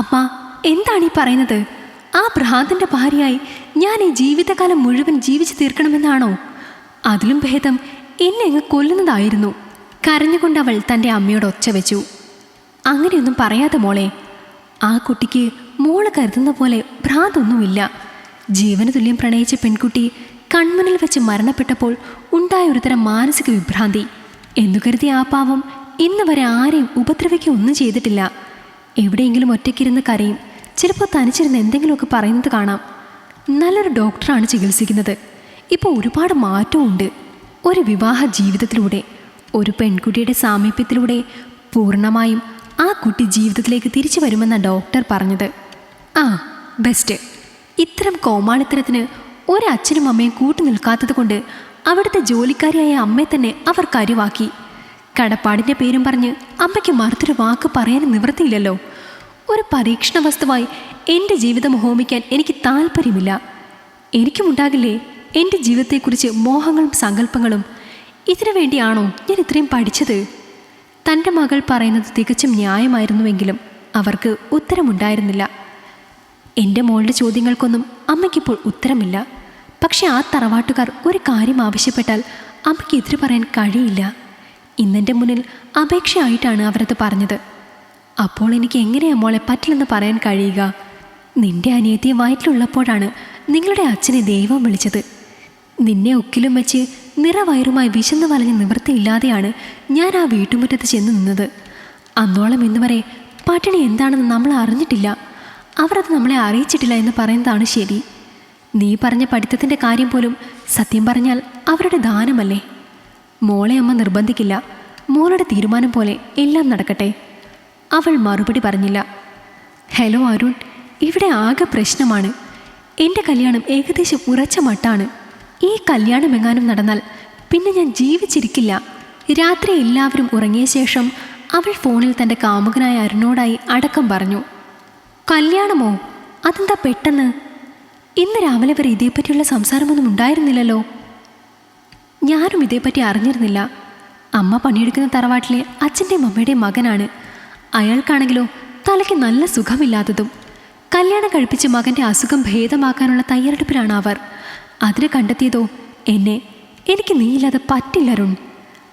അമ്മ എന്താണ് ഈ പറയുന്നത്? ആ ഭ്രാന്തന്റെ ഭാര്യയായി ഞാൻ ഈ ജീവിതകാലം മുഴുവൻ ജീവിച്ചു തീർക്കണമെന്നാണോ? അതിലും ഭേദം എന്നെ അങ്ങ് കൊല്ലുന്നതായിരുന്നു. കരഞ്ഞുകൊണ്ട് അവൾ തന്റെ അമ്മയോട് ഒച്ച വെച്ചു. അങ്ങനെയൊന്നും പറയാതെ മോളെ ആ കുട്ടിക്ക് മോൾ കരുതുന്ന പോലെ ഭ്രാന്തൊന്നുമില്ല. ജീവന് തുല്യം പ്രണയിച്ച പെൺകുട്ടി കൺമുന്നിൽ വെച്ച് മരണപ്പെട്ടപ്പോൾ ഉണ്ടായ ഒരുതരം മാനസിക വിഭ്രാന്തി. എന്നു കരുതി ആ പാവം ഇന്ന് വരെ ആരെയും ഉപദ്രവിക്കുക ഒന്നും ചെയ്തിട്ടില്ല. എവിടെയെങ്കിലും ഒറ്റയ്ക്കിരുന്ന് കരയും. ചിലപ്പോൾ തനിച്ചിരുന്ന് എന്തെങ്കിലുമൊക്കെ പറയുന്നത് കാണാം. നല്ലൊരു ഡോക്ടറാണ് ചികിത്സിക്കുന്നത്. ഇപ്പോൾ ഒരുപാട് മാറ്റമുണ്ട് ഒരു വിവാഹ ജീവിതത്തിലൂടെ ഒരു പെൺകുട്ടിയുടെ സാമീപ്യത്തിലൂടെ പൂർണമായും ആ കുട്ടി ജീവിതത്തിലേക്ക് തിരിച്ചു വരുമെന്ന ഡോക്ടർ പറഞ്ഞത്. ആ ബെസ്റ്റ്. ഇത്തരം കോമാളിത്തരത്തിന് ഒരച്ഛനും അമ്മയും കൂട്ടു നിൽക്കാത്തത് കൊണ്ട് അവിടുത്തെ ജോലിക്കാരിയായ അമ്മയെ തന്നെ അവർ കരുവാക്കി. കടപ്പാടിന്റെ പേരും പറഞ്ഞ് അമ്മയ്ക്ക് മറുത്തൊരു വാക്ക് പറയാൻ നിവൃത്തിയില്ലല്ലോ. ഒരു പരീക്ഷണ വസ്തുവായി എന്റെ ജീവിതം ഹോമിക്കാൻ എനിക്ക് താല്പര്യമില്ല എനിക്കുമുണ്ടാകില്ലേ എന്റെ ജീവിതത്തെക്കുറിച്ച് മോഹങ്ങളും സങ്കല്പങ്ങളും? ഇതിനു വേണ്ടിയാണോ ഞാൻ ഇത്രയും പഠിച്ചത്? തന്റെ മകൾ പറയുന്നത് തികച്ചും ന്യായമായിരുന്നുവെങ്കിലും അവർക്ക് ഉത്തരമുണ്ടായിരുന്നില്ല. എന്റെ മോളുടെ ചോദ്യങ്ങൾക്കൊന്നും അമ്മയ്ക്കിപ്പോൾ ഉത്തരമില്ല. പക്ഷെ ആ തറവാട്ടുകാർ ഒരു കാര്യം ആവശ്യപ്പെട്ടാൽ അമ്മയ്ക്ക് എതിര് പറയാൻ കഴിയില്ല. ഇന്നെന്റെ മുന്നിൽ അപേക്ഷയായിട്ടാണ് അവരത് പറഞ്ഞത്. അപ്പോൾ എനിക്ക് എങ്ങനെയാ മോളെ പറ്റില്ലെന്ന് പറയാൻ കഴിയുക? നിന്റെ അനിയത്തി വയറ്റിലുള്ളപ്പോഴാണ് നിങ്ങളുടെ അച്ഛനെ ദൈവം വിളിച്ചത്. നിന്നെ ഒക്കിലും വെച്ച് നിറവയറുമായി വിശന്നു വലഞ്ഞ് നിവൃത്തിയില്ലാതെയാണ് ഞാൻ ആ വീട്ടുമുറ്റത്ത് ചെന്ന് നിന്നത്. അന്നോളം ഇന്ന് വരെ പട്ടിണി എന്താണെന്ന് നമ്മൾ അറിഞ്ഞിട്ടില്ല. അവരത് നമ്മളെ അറിയിച്ചിട്ടില്ല എന്ന് പറയുന്നതാണ് ശരി. നീ പറഞ്ഞ പഠിത്തത്തിന്റെ കാര്യം പോലും സത്യം പറഞ്ഞാൽ അവരുടെ ദാനമല്ലേ? മോളെ അമ്മ നിർബന്ധിക്കില്ല. മോളുടെ തീരുമാനം പോലെ എല്ലാം നടക്കട്ടെ. അവൾ മറുപടി പറഞ്ഞില്ല. ഹലോ അരുൺ ഇവിടെ ആകെ പ്രശ്നമാണ്. എന്റെ കല്യാണം ഏകദേശം ഉറച്ച മട്ടാണ്. ഈ കല്യാണം എങ്ങാനും നടന്നാൽ പിന്നെ ഞാൻ ജീവിച്ചിരിക്കില്ല. രാത്രി എല്ലാവരും ഉറങ്ങിയ ശേഷം അവൾ ഫോണിൽ തന്റെ കാമുകനായ അരുണോടായി അടക്കം പറഞ്ഞു. കല്യാണമോ? അതെന്താ പെട്ടെന്ന്? ഇന്ന് രാവിലെ വരെ ഇതേപ്പറ്റിയുള്ള സംസാരമൊന്നും ഉണ്ടായിരുന്നില്ലല്ലോ. ഞാനും ഇതേപ്പറ്റി അറിഞ്ഞിരുന്നില്ല. അമ്മ പണിയെടുക്കുന്ന തറവാട്ടിലെ അച്ഛന്റെയും അമ്മയുടെയും മകനാണ്. അയാൾക്കാണെങ്കിലോ തലയ്ക്ക് നല്ല സുഖമില്ലാത്തതും കല്യാണം കഴിപ്പിച്ച് മകന്റെ അസുഖം ഭേദമാക്കാനുള്ള തയ്യാറെടുപ്പിലാണ് അവർ. അതിന് കണ്ടെത്തിയതോ എന്നെ എനിക്ക് നീയില്ലാതെ പറ്റില്ല അരുൺ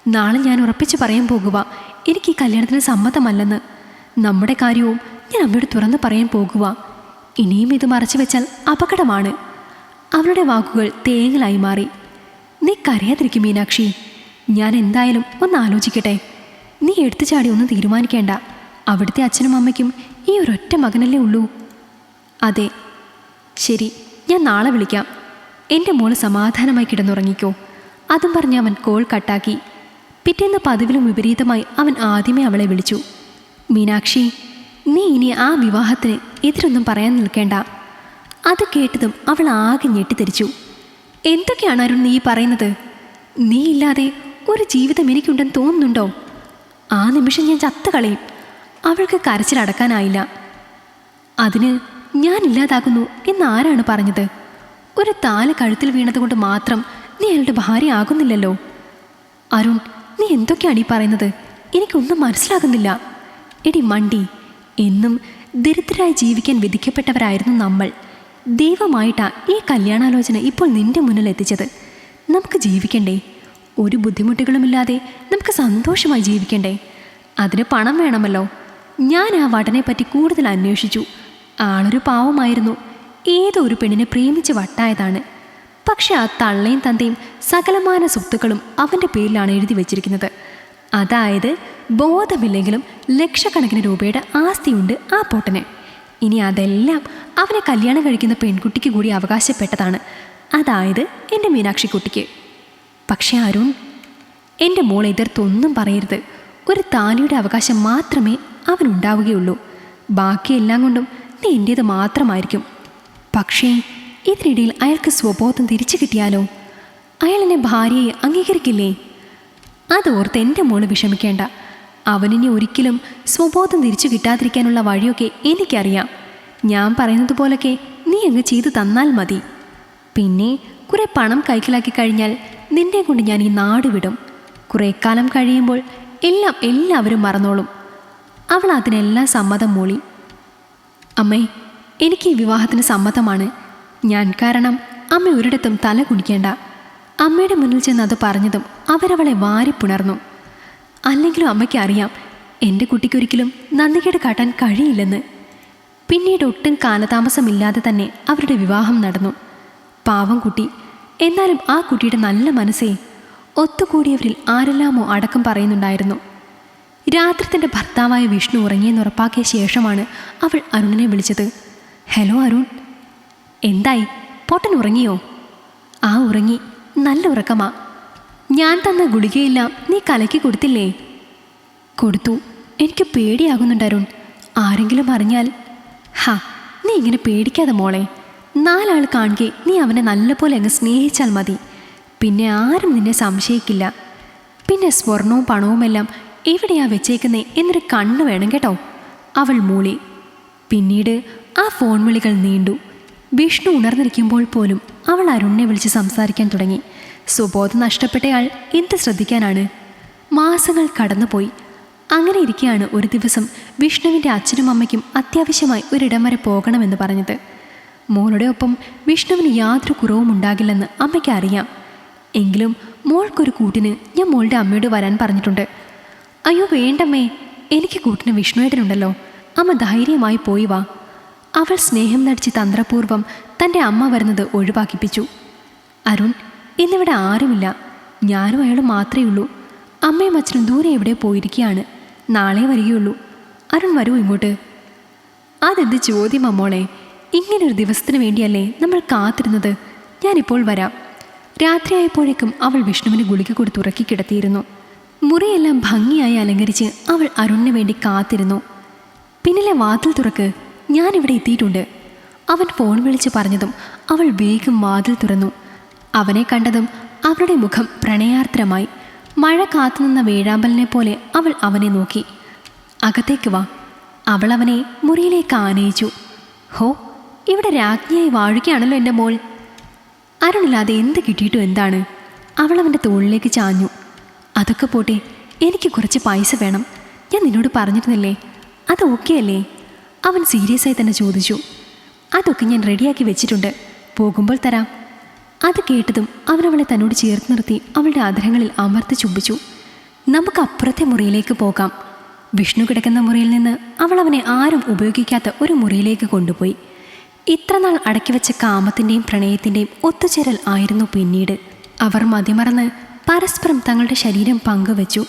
നാളെ ഞാൻ ഉറപ്പിച്ച് പറയാൻ പോകുക എനിക്ക് ഈ കല്യാണത്തിന് സമ്മതമല്ലെന്ന്. നമ്മുടെ കാര്യവും ഞാൻ അമ്മയോട് തുറന്ന് പറയാൻ പോകുക. ഇനിയും ഇത് മറച്ചു വെച്ചാൽ അപകടമാണ്. അവരുടെ വാക്കുകൾ തേങ്ങലായി മാറി. നീ കരയാതിരിക്കും മീനാക്ഷി. ഞാൻ എന്തായാലും ഒന്ന് ആലോചിക്കട്ടെ. നീ എടുത്തു ചാടി ഒന്നും തീരുമാനിക്കേണ്ട. അവിടുത്തെ അച്ഛനും അമ്മയ്ക്കും ഈ ഒരൊറ്റ മകനല്ലേ ഉള്ളൂ. അതെ. ശരി ഞാൻ നാളെ വിളിക്കാം. എന്റെ മോൾ സമാധാനമായി കിടന്നുറങ്ങിക്കോ. അതും പറഞ്ഞ് അവൻ കോൾ കട്ടാക്കി. പിറ്റേന്ന് പതിവിലും വിപരീതമായി അവൻ ആദ്യമേ അവളെ വിളിച്ചു. മീനാക്ഷി നീ ഇനി ആ വിവാഹത്തിന് എതിരൊന്നും പറയാൻ നിൽക്കേണ്ട. അത് കേട്ടതും അവൾ ആകെ ഞെട്ടിത്തെരിച്ചു. എന്തൊക്കെയാണ് അരുൺ നീ പറയുന്നത്? നീ ഇല്ലാതെ ഒരു ജീവിതം എനിക്കുണ്ടെന്ന് തോന്നുന്നുണ്ടോ? ആ നിമിഷം ഞാൻ ചത്തുകളയും അവൾക്ക് കരച്ചിലടക്കാനായില്ല അതിന് ഞാൻ ഇല്ലാതാകുന്നു എന്ന് ആരാണ് പറഞ്ഞത്? ഒരു താൽ കഴുത്തിൽ വീണതുകൊണ്ട് മാത്രം നീ അയാളുടെ ഭാര്യ ആകുന്നില്ലല്ലോ. അരുൺ നീ എന്തൊക്കെയാണ് ഈ പറയുന്നത്? എനിക്കൊന്നും മനസ്സിലാകുന്നില്ല. എടി മണ്ടി എന്നും ദരിദ്രരായി ജീവിക്കാൻ വിധിക്കപ്പെട്ടവരായിരുന്നു നമ്മൾ. ദൈവമായിട്ടാ ഈ കല്യാണാലോചന ഇപ്പോൾ നിന്റെ മുന്നിൽ എത്തിച്ചത്. നമുക്ക് ജീവിക്കണ്ടേ? ഒരു ബുദ്ധിമുട്ടുകളുമില്ലാതെ നമുക്ക് സന്തോഷമായി ജീവിക്കണ്ടേ? അതിന് പണം വേണമല്ലോ. ഞാൻ ആ വടനെ പറ്റി കൂടുതൽ അന്വേഷിച്ചു. ആളൊരു പാവമായിരുന്നു. ഏതോ ഒരു പെണ്ണിനെ പ്രേമിച്ച് വട്ടായതാണ്. പക്ഷെ ആ തള്ളയും തന്തയും സകലമാന സ്വത്തുക്കളും അവന്റെ പേരിലാണ് എഴുതി വച്ചിരിക്കുന്നത്. അതായത് ബോധമില്ലെങ്കിലും ലക്ഷക്കണക്കിന് രൂപയുടെ ആസ്തിയുണ്ട് ആ പൊട്ടന്. ഇനി അതെല്ലാം അവനെ കല്യാണം കഴിക്കുന്ന പെൺകുട്ടിക്ക് കൂടി അവകാശപ്പെട്ടതാണ്. അതായത് എന്റെ മീനാക്ഷിക്കുട്ടിക്ക്. പക്ഷേ അരുൺ എന്റെ മോൾ എതിർത്തൊന്നും പറയരുത്. ഒരു താലിയുടെ അവകാശം മാത്രമേ അവനുണ്ടാവുകയുള്ളൂ. ബാക്കിയെല്ലാം കൊണ്ടും നീ എന്റേത് മാത്രമായിരിക്കും. പക്ഷേ ഇതിനിടയിൽ അയാൾക്ക് സ്വബോധം തിരിച്ചു കിട്ടിയാലോ? അയാൾ എന്നെ ഭാര്യയെ അംഗീകരിക്കില്ലേ? അതോർത്ത് എന്റെ മോൾ വിഷമിക്കേണ്ട. അവനിനി ഒരിക്കലും സ്വബോധം തിരിച്ചു കിട്ടാതിരിക്കാനുള്ള വഴിയൊക്കെ എനിക്കറിയാം. ഞാൻ പറയുന്നത് പോലൊക്കെ നീ അങ്ങ് ചെയ്തു തന്നാൽ മതി. പിന്നെ കുറെ പണം കൈക്കലാക്കി കഴിഞ്ഞാൽ നിന്നെ കൊണ്ട് ഞാൻ ഈ നാട് വിടും. കുറേ കാലം കഴിയുമ്പോൾ എല്ലാം എല്ലാവരും മറന്നോളും. അവൾ അതിനെല്ലാം സമ്മതം മൂളി. അമ്മേ എനിക്ക് ഈ വിവാഹത്തിന് സമ്മതമാണ്. ഞാൻ കാരണം അമ്മ ഒരിടത്തും തല കുടിക്കേണ്ട അമ്മയുടെ മുന്നിൽ ചെന്ന് അത് പറഞ്ഞതും അവരവളെ വാരിപ്പുണർന്നു. അല്ലെങ്കിലും അമ്മയ്ക്ക് അറിയാം എന്റെ കുട്ടിക്കൊരിക്കലും നന്ദികേട് കാട്ടാൻ കഴിയില്ലെന്ന്. പിന്നീട് ഒട്ടും കാലതാമസമില്ലാതെ തന്നെ അവരുടെ വിവാഹം നടന്നു. പാവം കുട്ടി എന്നാലും ആ കുട്ടിയുടെ നല്ല മനസ്സേ ഒത്തുകൂടിയവരിൽ ആരെല്ലാമോ അടക്കം പറയുന്നുണ്ടായിരുന്നു. രാത്രി തന്റെ ഭർത്താവായ വിഷ്ണു ഉറങ്ങിയെന്ന് ഉറപ്പാക്കിയ ശേഷമാണ് അവൾ അരുണിനെ വിളിച്ചത്. ഹലോ അരുൺ. എന്തായി? പൊട്ടൻ ഉറങ്ങിയോ? ആ ഉറങ്ങി. നല്ല ഉറക്കമാ. ഞാൻ തന്ന ഗുളികയെല്ലാം നീ കലക്കി കൊടുത്തില്ലേ? കൊടുത്തു. എനിക്ക് പേടിയാകുന്നുണ്ട് അരുൺ. ആരെങ്കിലും അറിഞ്ഞാൽ. ഹാ നീ ഇങ്ങനെ പേടിക്കാതെ മോളെ. നാലാൾ കാണുകെ നീ അവനെ നല്ലപോലെ അങ്ങ് സ്നേഹിച്ചാൽ മതി. പിന്നെ ആരും നിന്നെ സംശയിക്കില്ല. പിന്നെ സ്വർണവും പണവുമെല്ലാം എവിടെയാ വെച്ചേക്കുന്നേ എന്നൊരു കണ്ണ് വേണം കേട്ടോ. അവൾ മൂളി. പിന്നീട് ആ ഫോൺ വിളികൾ നീണ്ടു. വിഷ്ണു ഉണർന്നിരിക്കുമ്പോൾ പോലും അവൾ അരുണിനെ വിളിച്ച് സംസാരിക്കാൻ തുടങ്ങി. സുബോധം നഷ്ടപ്പെട്ടയാൾ എന്ത് ശ്രദ്ധിക്കാനാണ്? മാസങ്ങൾ കടന്നുപോയി. അങ്ങനെ ഇരിക്കെയാണ് ഒരു ദിവസം വിഷ്ണുവിന്റെ അച്ഛനും അമ്മയ്ക്കും അത്യാവശ്യമായി ഒരിടം വരെ പോകണമെന്ന് പറഞ്ഞത്. മോളുടെ ഒപ്പം വിഷ്ണുവിന് യാതൊരു കുറവും ഉണ്ടാകില്ലെന്ന് അമ്മയ്ക്ക് അറിയാം. എങ്കിലും മോൾക്കൊരു കൂട്ടിന് ഞാൻ മോളുടെ അമ്മയോട് വരാൻ പറഞ്ഞിട്ടുണ്ട്. അയ്യോ വേണ്ടമ്മേ എനിക്ക് കൂട്ടിന് വിഷ്ണുവേട്ടനുണ്ടല്ലോ. അമ്മ ധൈര്യമായി പോയി വാ. അവൾ സ്നേഹം നടിച്ച് തന്ത്രപൂർവം തന്റെ അമ്മ വരുന്നത് ഒഴിവാക്കിപ്പിച്ചു. അരുൺ ഇന്നിവിടെ ആരുമില്ല. ഞാനും അയാൾ മാത്രമേ ഉള്ളൂ. അമ്മയും അച്ഛനും ദൂരെ എവിടെ പോയിരിക്കുകയാണ്? നാളെ വരികയുള്ളൂ. അരുൺ വരൂ ഇങ്ങോട്ട്. അതെന്ത് ചോദ്യം അമ്മോളെ. ഇങ്ങനൊരു ദിവസത്തിന് വേണ്ടിയല്ലേ നമ്മൾ കാത്തിരുന്നത്. ഞാനിപ്പോൾ വരാം. രാത്രിയായപ്പോഴേക്കും അവൾ വിഷ്ണുവിന് ഗുളിക കൊടുത്ത് ഉറക്കി കിടത്തിയിരുന്നു. മുറിയെല്ലാം ഭംഗിയായി അലങ്കരിച്ച് അവൾ അരുണിന് വേണ്ടി കാത്തിരുന്നു. പിന്നിലെ വാതിൽ തുറക്ക്. ഞാനിവിടെ എത്തിയിട്ടുണ്ട്. അവൻ ഫോൺ വിളിച്ച് പറഞ്ഞതും അവൾ വേഗം വാതിൽ തുറന്നു. അവനെ കണ്ടതും അവരുടെ മുഖം പ്രണയാർദ്രമായി. മഴ കാത്തുനിന്ന വേഴാമ്പലിനെ പോലെ അവൾ അവനെ നോക്കി. അകത്തേക്ക് വാ. അവൾ അവനെ മുറിയിലേക്ക് ആനയിച്ചു. ഹോ ഇവിടെ രാജ്ഞിയായി വാഴുകയാണല്ലോ എന്റെ മോൾ. അരുണില്ലാതെ എന്ത് കിട്ടിയിട്ടും എന്താണ്? അവൾ അവന്റെ തോളിലേക്ക് ചാഞ്ഞു. അതൊക്കെ പോട്ടെ എനിക്ക് കുറച്ച് പൈസ വേണം. ഞാൻ നിന്നോട് പറഞ്ഞിരുന്നില്ലേ അത് ഓക്കെ അല്ലേ? അവൻ സീരിയസ് ആയി തന്നെ ചോദിച്ചു. അതൊക്കെ ഞാൻ റെഡിയാക്കി വെച്ചിട്ടുണ്ട്. പോകുമ്പോൾ തരാം. അത് കേട്ടതും അവരവളെ തന്നോട് ചേർത്ത് നിർത്തി അവളുടെ ആഗ്രഹങ്ങളിൽ അമർത്തി ചുംബിച്ചു. നമുക്ക് അപ്പുറത്തെ മുറിയിലേക്ക് പോകാം. വിഷ്ണു കിടക്കുന്ന മുറിയിൽ നിന്ന് അവൾ അവനെ ആരും ഉപയോഗിക്കാത്ത ഒരു മുറിയിലേക്ക് കൊണ്ടുപോയി. ഇത്രനാൾ അടക്കി വെച്ച കാമത്തിന്റെയും പ്രണയത്തിന്റെയും ഒത്തുചേരൽ ആയിരുന്നു പിന്നീട്. അവർ മതിമറന്ന് പരസ്പരം തങ്ങളുടെ ശരീരം പങ്കുവച്ചു.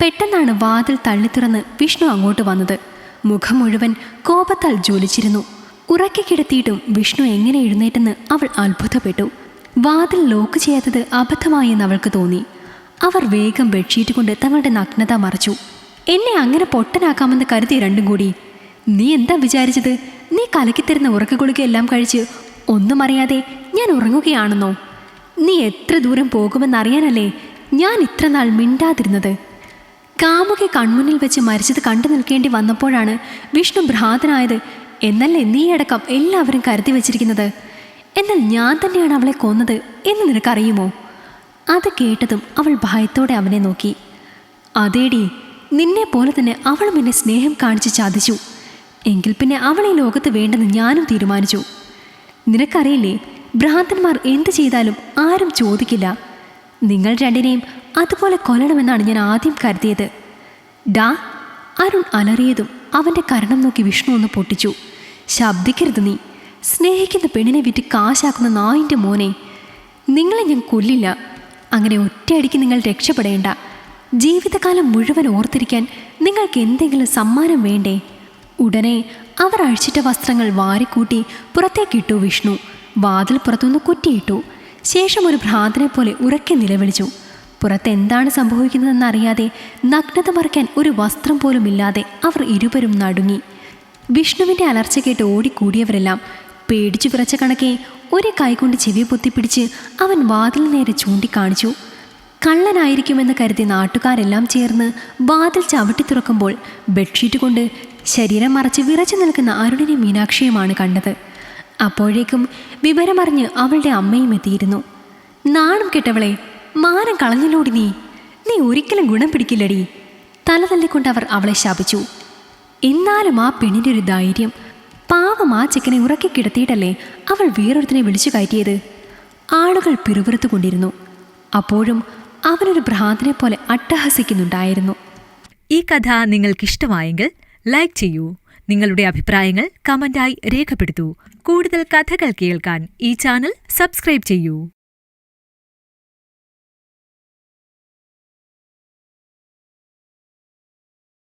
പെട്ടെന്നാണ് വാതിൽ തള്ളിത്തുറന്ന് വിഷ്ണു അങ്ങോട്ട് വന്നത്. മുഖം മുഴുവൻ കോപത്താൽ ജ്വലിച്ചിരുന്നു. ഉറക്കി കിടത്തിയിട്ടും വിഷ്ണു എങ്ങനെ എഴുന്നേറ്റെന്ന് അവൾ അത്ഭുതപ്പെട്ടു. വാതിൽ ലോക്ക് ചെയ്യാത്തത് അബദ്ധമായെന്ന് അവൾക്ക് തോന്നി. അവർ വേഗം ബെഡ്ഷീറ്റ് കൊണ്ട് തങ്ങളുടെ നഗ്നത മറച്ചു. എന്നെ അങ്ങനെ പൊട്ടനാക്കാമെന്ന് കരുതി രണ്ടും കൂടി. നീ എന്താ വിചാരിച്ചത്? നീ കലക്കിത്തരുന്ന ഉറക്കഗുളികയെല്ലാം കഴിച്ച് ഒന്നും അറിയാതെ ഞാൻ ഉറങ്ങുകയാണെന്നോ? നീ എത്ര ദൂരം പോകുമെന്നറിയാനല്ലേ ഞാൻ ഇത്ര നാൾ മിണ്ടാതിരുന്നത്? കാമുകെ കൺമുന്നിൽ വെച്ച് മരിച്ചത് കണ്ടു നിൽക്കേണ്ടി വന്നപ്പോഴാണ് വിഷ്ണു ഭ്രാതനായത് എന്നല്ലേ നീ അടക്കം എല്ലാവരും കരുതി വച്ചിരിക്കുന്നത്? എന്നാൽ ഞാൻ തന്നെയാണ് അവളെ കൊന്നത് എന്ന് നിനക്കറിയുമോ? അത് കേട്ടതും അവൾ ഭയത്തോടെ അവനെ നോക്കി. അതേടി നിന്നെ പോലെ തന്നെ അവളും എന്നെ സ്നേഹം കാണിച്ച് ചതിച്ചു. എങ്കിൽ പിന്നെ അവളെ ഈ ലോകത്ത് വേണ്ടെന്ന് ഞാനും തീരുമാനിച്ചു. നിനക്കറിയില്ലേ ഭ്രാന്തന്മാർ എന്ത് ചെയ്താലും ആരും ചോദിക്കില്ല. നിങ്ങൾ രണ്ടിനെയും അതുപോലെ കൊല്ലണമെന്നാണ് ഞാൻ ആദ്യം കരുതിയത്. ഡാ അരുൺ അലറിയതും അവന്റെ കരണം നോക്കി വിഷ്ണു ഒന്ന് പൊട്ടിച്ചു. ശബ്ദിക്കരുത് നീ. സ്നേഹിക്കുന്ന പെണ്ണിനെ വിറ്റ് കാശാക്കുന്ന നായിന്റെ മോനെ നിങ്ങളെ ഞാൻ കൊല്ലില്ല. അങ്ങനെ ഒറ്റയടിക്ക് നിങ്ങൾ രക്ഷപ്പെടേണ്ട. ജീവിതകാലം മുഴുവൻ ഓർത്തിരിക്കാൻ നിങ്ങൾക്ക് എന്തെങ്കിലും സമ്മാനം വേണ്ടേ? ഉടനെ അവർ അഴിച്ചിട്ട വസ്ത്രങ്ങൾ വാരിക്കൂട്ടി പുറത്തേക്കിട്ടു വിഷ്ണു. വാതിൽ പുറത്തുനിന്ന് കുറ്റിയിട്ടു. ശേഷം ഒരു ഭ്രാന്തനെ പോലെ ഉറക്കെ നിലവിളിച്ചു. പുറത്ത് എന്താണ് സംഭവിക്കുന്നതെന്നറിയാതെ നഗ്നത മറയ്ക്കാൻ ഒരു വസ്ത്രം പോലും ഇല്ലാതെ അവർ ഇരുവരും നടുങ്ങി. വിഷ്ണുവിന്റെ അലർച്ച കേട്ട് ഓടിക്കൂടിയവരെല്ലാം പേടിച്ചു വിറച്ച കണക്കെ ഒരു കൈകൊണ്ട് ചെവി പൊത്തിപ്പിടിച്ച് അവൻ വാതിൽ നേരെ ചൂണ്ടിക്കാണിച്ചു. കള്ളനായിരിക്കുമെന്ന് കരുതി നാട്ടുകാരെല്ലാം ചേർന്ന് വാതിൽ ചവിട്ടി തുറക്കുമ്പോൾ ബെഡ്ഷീറ്റ് കൊണ്ട് ശരീരം മറച്ച് വിറച്ചു നിൽക്കുന്ന അരുണിനെ മീനാക്ഷിയുമാണ് കണ്ടത്. അപ്പോഴേക്കും വിവരമറിഞ്ഞ് അവളുടെ അമ്മയും എത്തിയിരുന്നു. നാണം കെട്ടവളെ മാനം കളഞ്ഞല്ലോടി നീ? നീ ഒരിക്കലും ഗുണം പിടിക്കില്ലടി. തല തല്ലിക്കൊണ്ട് അവർ അവളെ ശപിച്ചു. എന്നാലും ആ പെണ്ണിന്റെ ഒരു ധൈര്യം പാവം ആ ചെക്കനെ ഉറക്കി കിടത്തിയിട്ടല്ലേ അവൾ വേറൊരുത്തിനെ വിളിച്ചു കയറ്റിയത്? ആളുകൾ പിറുപിറുത്തുകൊണ്ടിരുന്നു അപ്പോഴും അവനൊരു ഭ്രാന്തിനെ പോലെ അട്ടഹസിക്കുന്നുണ്ടായിരുന്നു. ഈ കഥ നിങ്ങൾക്കിഷ്ടമായെങ്കിൽ ലൈക്ക് ചെയ്യൂ. നിങ്ങളുടെ അഭിപ്രായങ്ങൾ കമന്റായി രേഖപ്പെടുത്തൂ. കൂടുതൽ കഥകൾ കേൾക്കാൻ ഈ ചാനൽ സബ്സ്ക്രൈബ് ചെയ്യൂ.